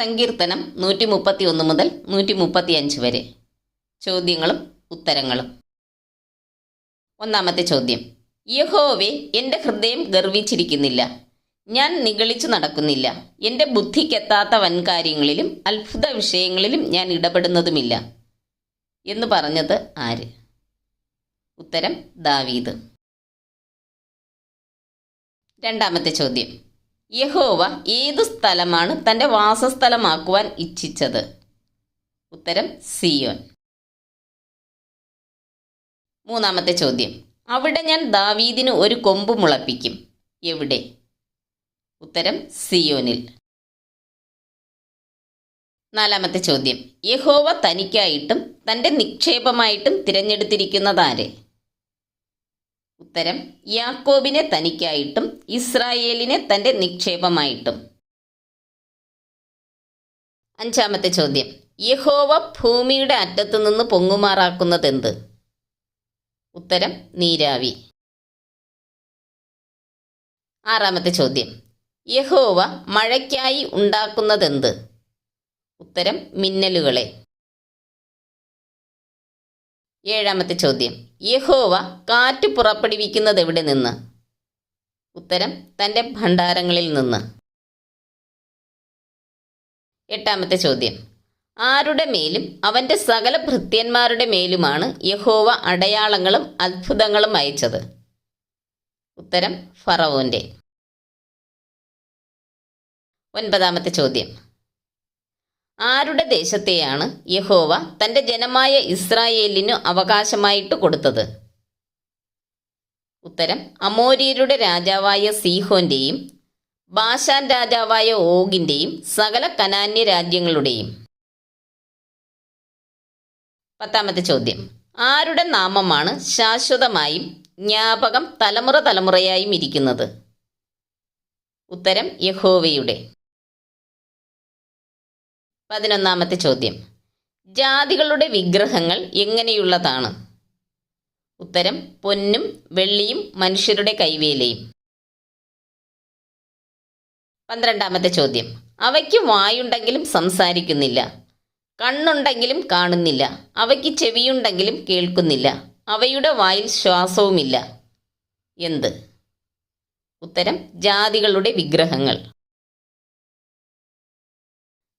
സങ്കീർത്തനം നൂറ്റി മുപ്പത്തി ഒന്ന് മുതൽ നൂറ്റി മുപ്പത്തി അഞ്ച് വരെ. ചോദ്യങ്ങളും ഉത്തരങ്ങളും. ഒന്നാമത്തെ ചോദ്യം. യഹോവെ എന്റെ ഹൃദയം ഗർവിച്ചിരിക്കുന്നില്ല. ഞാൻ നിഗളിച്ചു നടക്കുന്നില്ല. എന്റെ ബുദ്ധിക്കെത്താത്ത വൻകാര്യങ്ങളിലും അത്ഭുത വിഷയങ്ങളിലും ഞാൻ ഇടപെടുന്നതുമില്ല. എന്ന് പറഞ്ഞത് ആര്? ഉത്തരം ദാവീദ്. രണ്ടാമത്തെ ചോദ്യം. യഹോവ ഏതു സ്ഥലമാണ് തന്റെ വാസസ്ഥലമാക്കുവാൻ ഇച്ഛിച്ചത്? ഉത്തരം സിയോൻ. മൂന്നാമത്തെ ചോദ്യം. അവിടെ ഞാൻ ദാവീദിന് ഒരു കൊമ്പ് മുളപ്പിക്കും. എവിടെ? ഉത്തരം സിയോനിൽ. നാലാമത്തെ ചോദ്യം. യഹോവ തനിക്കായിട്ടും തന്റെ നിക്ഷേപമായിട്ടും തിരഞ്ഞെടുത്തിരിക്കുന്നതാരെ? ഉത്തരം യാക്കോബിനെ തനിക്കായിട്ടും ഇസ്രായേലിനെ തന്റെ നിക്ഷേപമായിട്ടും. അഞ്ചാമത്തെ ചോദ്യം യഹോവ ഭൂമിയുടെ അറ്റത്തു നിന്ന് പൊങ്ങുമാറാക്കുന്നതെന്ത്? ഉത്തരം നീരാവി. ആറാമത്തെ ചോദ്യം യഹോവ മഴയ്ക്കായി ഉണ്ടാക്കുന്നതെന്ത്? ഉത്തരം മിന്നലുകളെ. ഏഴാമത്തെ ചോദ്യം. യഹോവ കാറ്റ് പുറപ്പെടുവിക്കുന്നത് എവിടെ നിന്ന്? ഉത്തരം തന്റെ ഭണ്ഡാരങ്ങളിൽ നിന്ന്. എട്ടാമത്തെ ചോദ്യം. ആരുടെ മേലും അവന്റെ സകല ഭൃത്യന്മാരുടെ മേലുമാണ് യഹോവ അടയാളങ്ങളും അത്ഭുതങ്ങളും അയച്ചത്? ഉത്തരം ഫറവോന്റെ. ഒൻപതാമത്തെ ചോദ്യം. ആരുടെ ദേശത്തെയാണ് യഹോവ തന്റെ ജനമായ ഇസ്രായേലിനു അവകാശമായിട്ട് കൊടുത്തത്? ഉത്തരം അമോരിയരുടെ രാജാവായ സീഹോന്റെയും ബാഷാൻ രാജാവായ ഓഗിന്റെയും സകല കനാന്യ രാജ്യങ്ങളുടെയും. പത്താമത്തെ ചോദ്യം ആരുടെ നാമമാണ് ശാശ്വതമായും ജ്ഞാപകം തലമുറ തലമുറയായും ഇരിക്കുന്നത്? ഉത്തരം യഹോവയുടെ. പതിനൊന്നാമത്തെ ചോദ്യം. ജാതികളുടെ വിഗ്രഹങ്ങൾ എങ്ങനെയുള്ളതാണ്? ഉത്തരം പൊന്നും വെള്ളിയും മനുഷ്യരുടെ കൈവേലയും. പന്ത്രണ്ടാമത്തെ ചോദ്യം. അവയ്ക്ക് വായുണ്ടെങ്കിലും സംസാരിക്കുന്നില്ല. കണ്ണുണ്ടെങ്കിലും കാണുന്നില്ല. അവയ്ക്ക് ചെവിയുണ്ടെങ്കിലും കേൾക്കുന്നില്ല. അവയുടെ വായിൽ ശ്വാസവുമില്ല. എന്ത്? ഉത്തരം ജാതികളുടെ വിഗ്രഹങ്ങൾ.